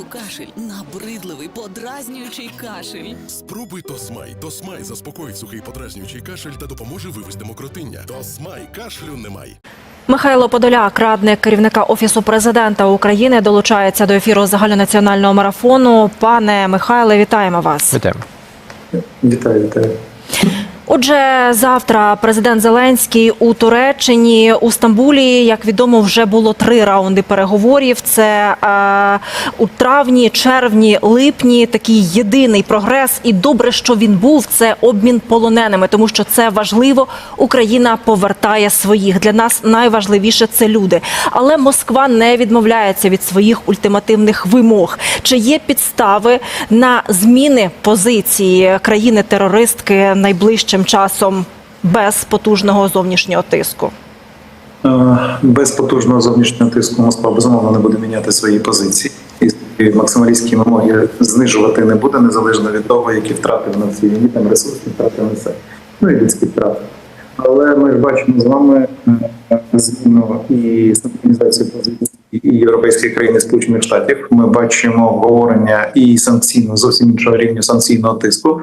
Знову кашель, набридливий, подразнюючий кашель. Спробуй Тосмай. Тосмай заспокоїть сухий подразнюючий кашель та допоможе вивести мокротиння. Тосмай кашлю немає. Михайло Подоляк, радник керівника офісу президента України, долучається до ефіру загальнонаціонального марафону. Пане Михайле, вітаємо вас. Вітаємо. Вітаю, вітаю. Отже, завтра президент Зеленський у Туреччині у Стамбулі, як відомо, вже було три раунди переговорів. Це е, у травні, червні, липні. Такий єдиний прогрес. І добре, що він був. Це обмін полоненими, тому що це важливо. Україна повертає своїх. Для нас найважливіше це люди. Але Москва не відмовляється від своїх ультимативних вимог. Чи є підстави на зміни позиції країни-терористки найближчим часом без потужного зовнішнього тиску? Е, Без потужного зовнішнього тиску Москва безумовно не буде міняти свої позиції. І максималістські вимоги знижувати не буде, незалежно від того, які втрати в цій війні, там ресурсні втрати несе. Ну і людські втрати. Але ми ж бачимо з вами е, зміну і стабілізацію позиції і європейських країн і Сполучених Штатів. Ми бачимо обговорення і санкційного зовсім іншого рівня санкційного тиску.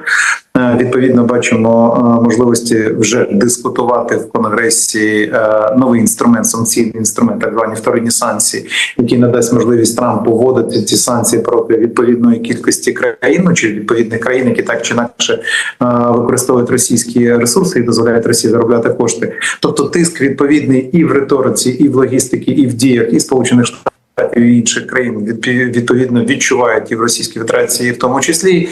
Е, Відповідно, бачимо е, можливості вже дискутувати в конгресі е, новий інструмент, санкційний інструмент, так звані вторинні санкції, який надасть можливість Трампу вводити ці санкції проти відповідної кількості країн ну, чи відповідних країн, які так чи інакше використовують російські ресурси і дозволяють Росії заробляти кошти. Тобто тиск відповідний і в риториці, і в логістиці, і в діях, і Сполучених Штатів. І інших країн відповідно відчувають і в Російській Федерації, в тому числі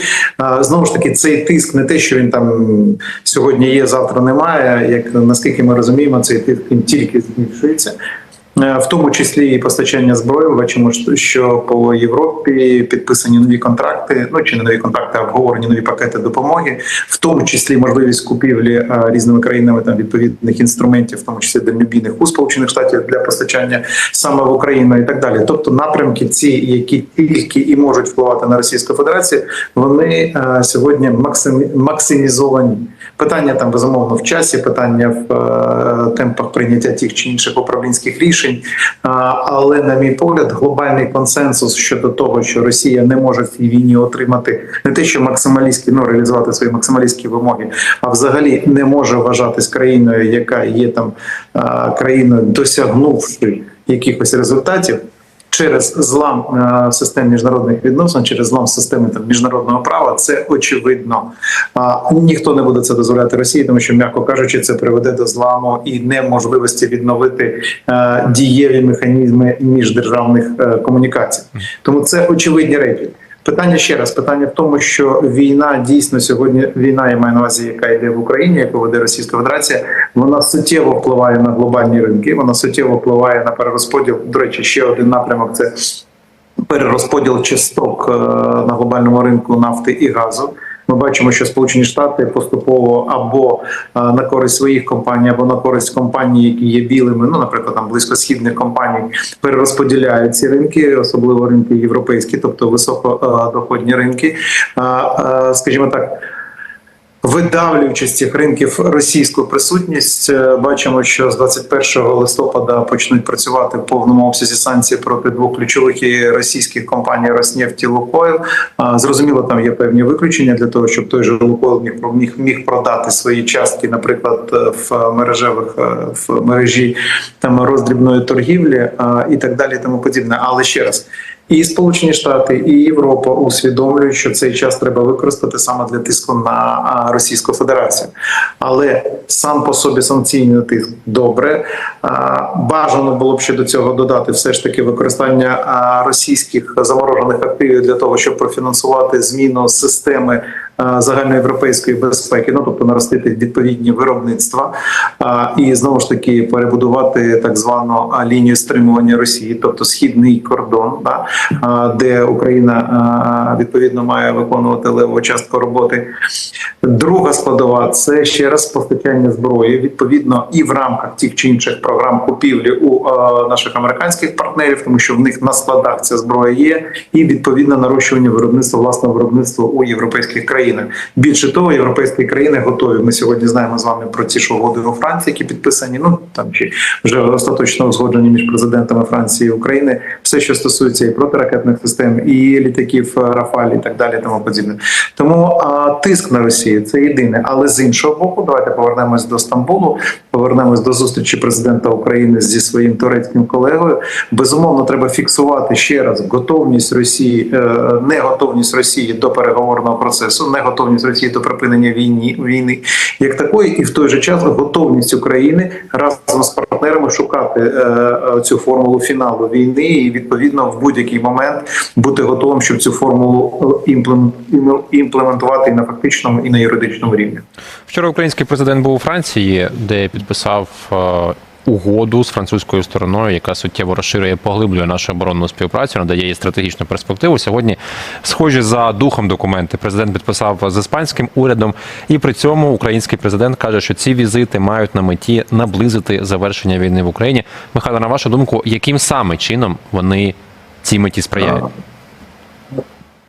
знову ж таки цей тиск не те, що він там сьогодні є, завтра немає. Як наскільки ми розуміємо, цей тиск він тільки збільшується. Е, В тому числі і постачання зброї. Бачимо, що- по Європі підписані нові контракти. Ну чи не нові контракти, а обговорені нові пакети допомоги, в тому числі можливість купівлі е, різними країнами там відповідних інструментів, в тому числі дальнобійних у Сполучених Штатів для постачання саме в Україну і так далі. Тобто напрямки, ці, які тільки і можуть впливати на Російську Федерацію, вони е, сьогодні максимі, максимізовані. Питання там безумовно в часі, питання в е, темпах прийняття тих чи інших управлінських рішень. А, але, на мій погляд, глобальний консенсус щодо того, що Росія не може в цій війні отримати не те, що максималістські ну реалізувати свої максималістські вимоги, а взагалі не може вважатись країною, яка є там а, країною, досягнувши якихось результатів. Через злам е, систем міжнародних відносин, через злам системи там міжнародного права, це очевидно. А, ніхто не буде це дозволяти Росії, тому що, м'яко кажучи, це приведе до зламу і неможливості відновити е, дієві механізми міждержавних е, комунікацій. Тому це очевидні речі. Питання ще раз: питання в тому, що війна дійсно сьогодні війна, я маю на увазі, яка йде в Україні, яку веде Російська Федерація, вона суттєво впливає на глобальні ринки. Вона суттєво впливає на перерозподіл. До речі, ще один напрямок це перерозподіл часток е, на глобальному ринку нафти і газу. Ми бачимо, що Сполучені Штати поступово або е, на користь своїх компаній, або на користь компаній, які є білими, ну наприклад, там близькосхідних компаній, перерозподіляють ці ринки, особливо ринки європейські, тобто високодоходні ринки. Е, е, Скажімо так. Видавлюючи з цих ринків російську присутність, е, бачимо, що з 21 листопада почнуть працювати в повному обсязі санкції проти двох ключових російських компаній Роснефть і Лукойл. Зрозуміло, там є певні виключення для того, щоб той же Лукойл міг міг, продати свої частки, наприклад, е, в мережевих е, в мережі там роздрібної торгівлі і так далі, тому подібне. Але ще раз. І Сполучені Штати, і Європа усвідомлюють, що цей час треба використати саме для тиску на Російську Федерацію. Але сам по собі санкційний тиск добре. Бажано було б ще до цього додати все ж таки використання російських заморожених активів для того, щоб профінансувати зміну системи загальноєвропейської безпеки, ну тобто наростити відповідні виробництва і знову ж таки перебудувати так звану лінію стримування Росії, тобто східний кордон, да, де Україна відповідно має виконувати леву частку роботи. Друга складова це ще раз постачання зброї, відповідно, і в рамках тих чи інших програм купівлі у е, наших американських партнерів, тому що в них на складах ця зброя є, і відповідно нарощування виробництва власного виробництва у європейських країнах. Більше того, європейські країни готові. Ми сьогодні знаємо з вами про ці ж угоди у Франції, які підписані. Ну там чи вже остаточно узгоджені між президентами Франції і України. Все що стосується і протиракетних систем, і літаків е, Рафаль, і так далі, і тому подібне. Тому а, тиск на Росію це єдине. Але з іншого боку, давайте повернемось до Стамбулу, повернемось до зустрічі президента України зі своїм турецьким колегою. Безумовно, треба фіксувати ще раз готовність Росії, е, не готовність Росії до переговорного процесу, не готовність Росії до припинення війни війни як такої, і в той же час готовність України разом з партнерами шукати е, е, цю формулу фіналу війни, і відповідно в будь-який момент бути готовим, щоб цю формулу е, імплем- імплементувати і на фактичному, і на юридичному рівні. Вчора український президент був у Франції, де підписав е, угоду з французькою стороною, яка суттєво розширює, поглиблює нашу оборонну співпрацю, надає їй стратегічну перспективу. Сьогодні, схожі за духом документи, президент підписав з іспанським урядом, і при цьому український президент каже, що ці візити мають на меті наблизити завершення війни в Україні. Михайло, на вашу думку, яким саме чином вони цій меті сприяють?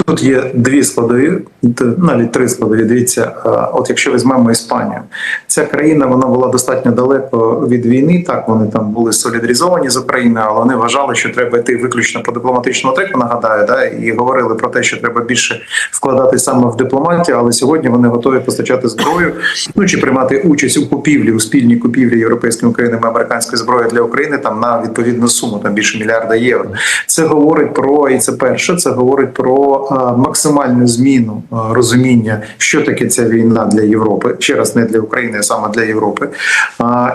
Тут є дві складові, т- навіть три складові. Дивіться, е, от якщо візьмемо Іспанію, ця країна вона була достатньо далеко від війни. Так вони там були солідаризовані з Україною, але вони вважали, що треба йти виключно по дипломатичному треку. Нагадаю, да і говорили про те, що треба більше вкладати саме в дипломатію. Але сьогодні вони готові постачати зброю, ну чи приймати участь у купівлі у спільній купівлі європейськими країнами американської зброї для України там на відповідну суму, там більше мільярда євро. Це говорить про і це перше. Це говорить про е, максимальну зміну е, розуміння, що таке ця війна для Європи, ще раз не для України, а саме для Європи.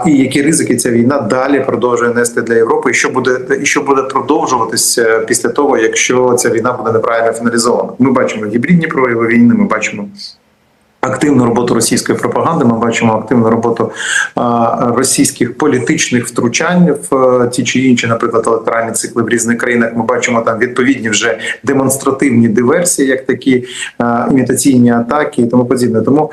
І які ризики ця війна далі продовжує нести для Європи, і що буде і що буде продовжуватись е, після того, якщо ця війна буде неправильно фіналізована. Ми бачимо гібридні прояви війни. Ми бачимо. Активну роботу російської пропаганди ми бачимо активну роботу російських політичних втручань в е, ті чи інші, наприклад, електоральні цикли в різних країнах. Ми бачимо там відповідні вже демонстративні диверсії, як такі імітаційні атаки і тому подібне. Тому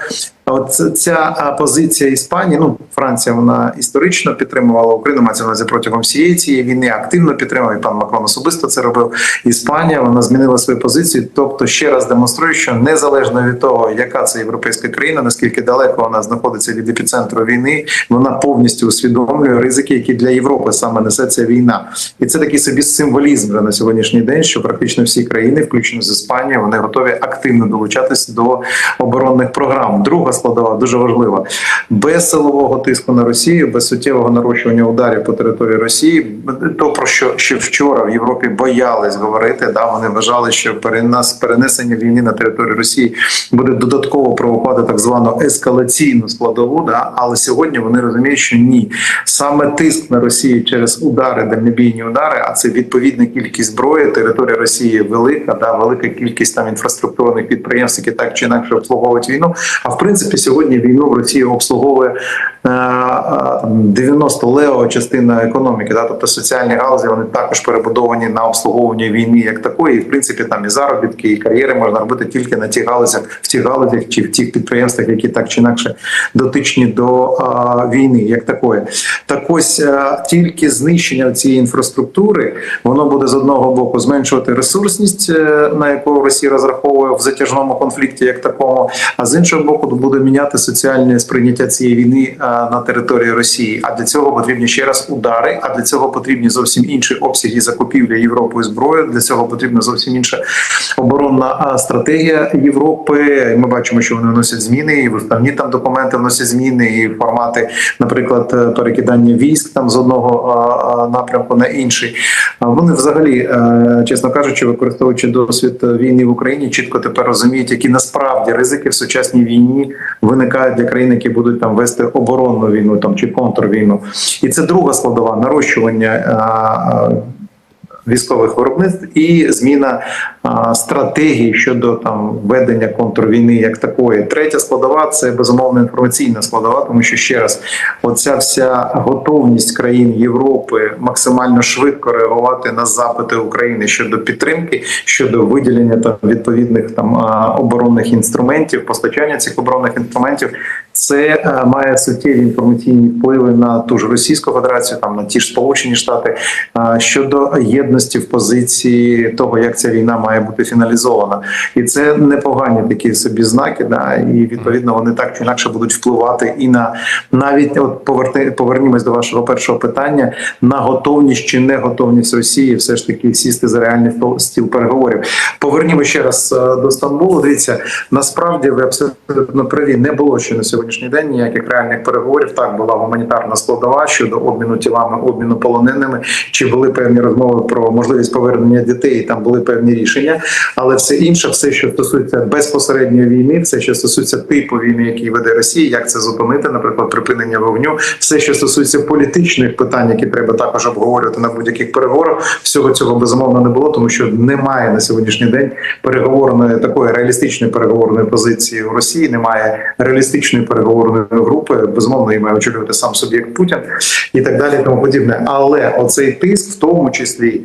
от ця позиція Іспанії, ну Франція, вона історично підтримувала Україну. Мається на увазі протягом всієї цієї війни. Активно підтримує і пан Макрон особисто це робив. Іспанія вона змінила свою позицію. Тобто, ще раз демонструє, що незалежно від того, яка це європейська країна, наскільки далеко вона знаходиться від епіцентру війни, вона повністю усвідомлює ризики, які для Європи саме несе ця війна, і це такий собі символізм вже на сьогоднішній день, що практично всі країни, включно з Іспанією, вони готові активно долучатись до оборонних програм. Друга складова дуже важлива без силового тиску на Росію, без суттєвого нарощування ударів по території Росії. То про що ще вчора в Європі боялись говорити, да вони вважали, що перенас перенесення війни на територію Росії буде додатково провокувати так звану ескалаційну складову. Да, але сьогодні вони розуміють, що ні, саме тиск на Росію через удари, дальнобійні удари, а це відповідна кількість зброї. Територія Росії велика, да велика кількість там інфраструктурних підприємств, які так чи інакше обслуговують війну. А в принципі, сьогодні війну в Росії обслуговує 90 лева частина економіки, да, тобто соціальні галузі вони також перебудовані на обслуговування війни як такої. І, в принципі, там і заробітки, і кар'єри можна робити тільки на тих галузях, в тих галузях чи в тих підприємствах, які так чи інакше дотичні до е, війни, як такої. Так ось е, тільки знищення цієї інфраструктури воно буде з одного боку зменшувати ресурсність, е, на яку Росія розраховує в затяжному конфлікті, як такому, а з іншого боку, буде міняти соціальне сприйняття цієї війни е, на території Росії. А для цього потрібні ще раз удари. А для цього потрібні зовсім інші обсяги закупівлі Європою зброї. Для цього потрібна зовсім інша оборонна е, стратегія Європи. Ми бачимо, що вони вносять зміни, і в уставні там документи вносять зміни, і формати, наприклад, е, перекидання військ там з одного е, е, напрямку на інший. Вони взагалі, е, чесно кажучи, використовуючи досвід війни в Україні, чітко тепер розуміють, які насправді ризики в сучасній війні виникають для країн, які будуть там вести оборонну війну там чи контрвійну. І це друга складова нарощування. е, е, Військових виробництв і зміна а, стратегії щодо там ведення контрвійни як такої. Третя складова це безумовно інформаційна складова, тому що ще раз, оця вся готовність країн Європи максимально швидко реагувати на запити України щодо підтримки, щодо виділення там відповідних там оборонних інструментів, постачання цих оборонних інструментів. Це е, має суттєві інформаційні впливи на ту ж Російську Федерацію, там на ті ж Сполучені Штати щодо єдності в позиції того, як ця війна має бути фіналізована, і це непогані такі собі знаки. Да, і відповідно вони так чи інакше будуть впливати і на навіть от поверти повернімось до вашого першого питання на готовність чи не готовність Росії, все ж таки сісти за реальний стіл переговорів. Повернімо ще раз е, до Стамбулу. Дивіться, насправді ви абсолютно праві. Не було ще на сьогоднішній день ніяких реальних переговорів. Так була гуманітарна складова щодо обміну тілами, обміну полоненими. Чи були певні розмови про можливість повернення дітей? Там були певні рішення, але все інше, все, що стосується безпосередньої війни, все, що стосується типу війни, який веде Росія, як це зупинити, наприклад, припинення вогню, все, що стосується політичних питань, які треба також обговорювати на будь-яких переговорах, всього цього безумовно не було, тому що немає на сьогоднішній день переговорної такої реалістичної переговорної позиції у Росії. Немає реалістичної переговорної групи. Безумовно, її має очолювати сам суб'єкт Путін і так далі, і тому подібне. Але оцей тиск, в тому числі.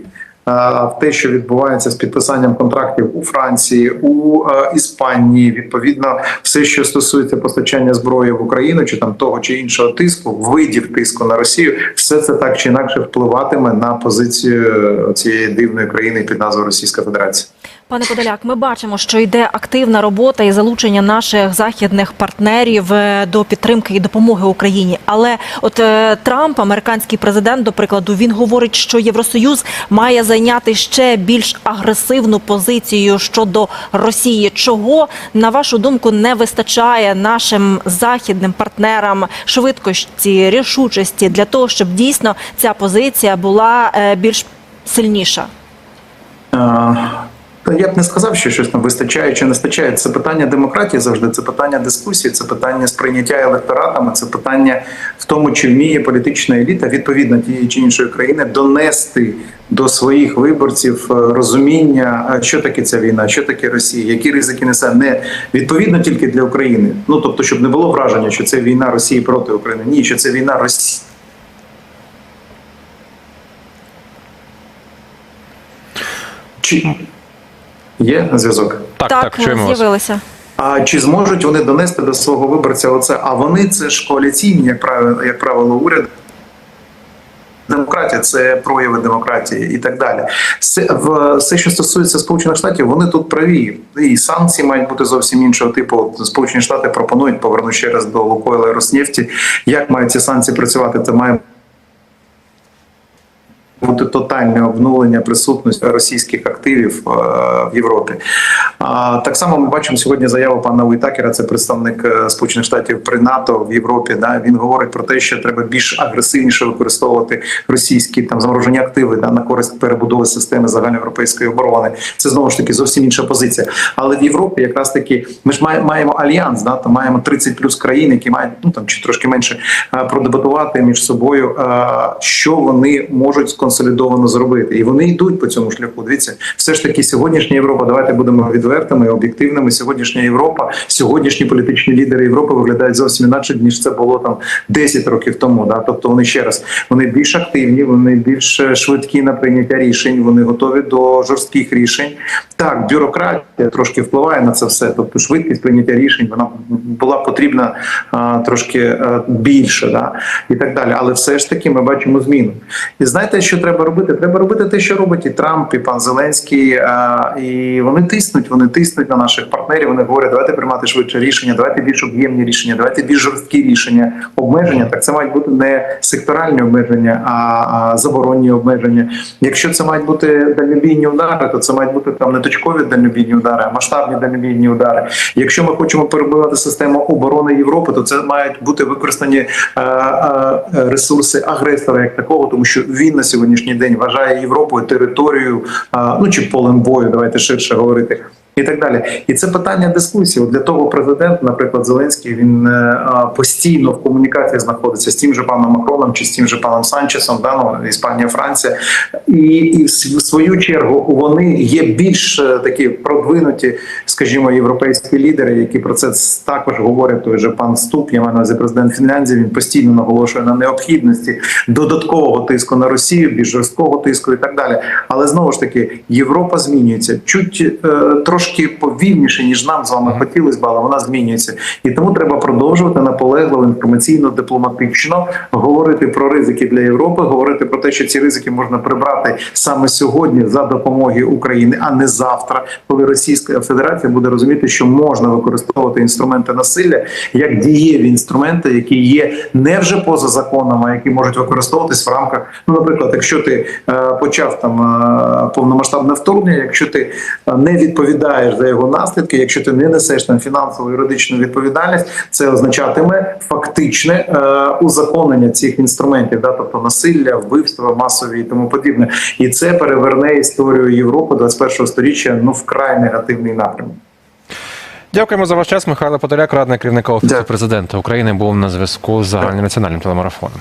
В те, що відбувається з підписанням контрактів у Франції, у Іспанії, відповідно, все, що стосується постачання зброї в Україну, чи там того чи іншого тиску, видів тиску на Росію, все це так чи інакше впливатиме на позицію цієї дивної країни під назвою Російська Федерація. Пане Подоляк, ми бачимо, що йде активна робота і залучення наших західних партнерів е, до підтримки і допомоги Україні. Але от е, Трамп, американський президент, до прикладу, він говорить, що Євросоюз має зайняти ще більш агресивну позицію щодо Росії. Чого на вашу думку не вистачає нашим західним партнерам швидкості, рішучості для того, щоб дійсно ця позиція була е, більш сильніша? Я б не сказав, що щось там вистачає чи не вистачає. Це питання демократії завжди, це питання дискусії, це питання сприйняття електоратами, це питання в тому, чи вміє політична еліта відповідно тієї чи іншої країни донести до своїх виборців е, розуміння, е, що таке ця війна, що таке Росія, які ризики несе не відповідно тільки для України. Ну тобто, щоб не було враження, що це війна Росії проти України. Ні, що це війна Росії. Чи є зв'язок? Так, так, чуємо вас. з'явилися. А чи зможуть вони донести до свого виборця оце? А вони це ж коаліційні, як правило, як правило, уряд. Демократія це прояви демократії і так далі. Все, в, все, що стосується Сполучених Штатів, вони тут праві. І санкції мають бути зовсім іншого типу. Сполучені Штати пропонують поверну ще раз до Лукойла і Роснефті. Як мають ці санкції працювати? Це має бути тотальне обнулення присутності російських активів е, в Європі. Так само ми бачимо сьогодні заяву пана Уітакера, це представник е, Сполучених Штатів при НАТО в Європі. Да він говорить про те, що треба більш агресивніше використовувати російські там заморожені активи да, на користь перебудови системи загальноєвропейської оборони. Це знову ж таки зовсім інша позиція. Але в Європі якраз таки ми ж маємо альянс, да то маємо 30 плюс країн, які мають ну там чи трошки менше е, продебатувати між собою, е, що вони можуть сконсолідовано зробити, і вони йдуть по цьому шляху. Дивіться, все ж таки сьогоднішня Європа. Давайте будемо відвертими, об'єктивними. Сьогоднішня Європа, сьогоднішні політичні лідери Європи виглядають зовсім інакше ніж це було там 10 років тому. Да, тобто вони ще раз вони більш активні, вони більш швидкі на прийняття рішень. Вони готові до жорстких рішень. Так, бюрократія трошки впливає на це все. Тобто швидкість прийняття рішень вона була потрібна а, трошки а, більше, да і так далі. Але все ж таки ми бачимо зміну. І знаєте, що треба робити? Треба робити те, що робить і Трамп, і пан Зеленський. А, і вони тиснуть, вони тиснуть на наших партнерів. Вони говорять, давайте приймати швидше рішення, давайте більш об'ємні рішення, давайте більш жорсткі рішення, обмеження. Так це мають бути не секторальні обмеження, а, заборонні обмеження. Якщо це мають бути дальнобійні удари, то це мають бути там не точкові дальнобійні удари, а масштабні дальнобійні удари. Якщо ми хочемо перебувати систему оборони Європи, то це мають бути використані е, е, ресурси агресора як такого, тому що він на сьогоднішній день вважає Європою територією, е, ну чи полем бою, давайте ширше говорити. І так далі, і це питання дискусії. От для того президент, наприклад, Зеленський, він е, постійно в комунікації знаходиться з тим же паном Макроном чи з тим же паном Санчесом, да, ну, Іспанія, Франція, і, і в свою чергу вони є більш е, такі продвинуті, скажімо, європейські лідери, які про це також говорять. Той же пан Ступ, я маю на увазі президент Фінляндії. Він постійно наголошує на необхідності додаткового тиску на Росію, більш жорсткого тиску і так далі. Але знову ж таки, Європа змінюється. Чуть е, трошки трошки повільніше, ніж нам з вами хотілося б, але вона змінюється. І тому треба продовжувати наполегливо інформаційно, дипломатично говорити про ризики для Європи, говорити про те, що ці ризики можна прибрати саме сьогодні за допомогою України, а не завтра, коли Російська Федерація буде розуміти, що можна використовувати інструменти насилля як дієві інструменти, які є не вже поза законом, а які можуть використовуватись в рамках. Ну, наприклад, якщо ти е, почав там е, повномасштабне вторгнення, якщо ти е, не відповідаєш за його наслідки, якщо ти не несеш там фінансову юридичну відповідальність, це означатиме фактичне е, узаконення цих інструментів, да, тобто насилля, вбивства, масові і тому подібне. І це переверне історію Європи 21 сторіччя ну вкрай негативний напрямок. Дякуємо за ваш час. Михайло Подоляк, радник керівника офісу Дякую. президента України, був на зв'язку з загальнонаціональним телемарафоном.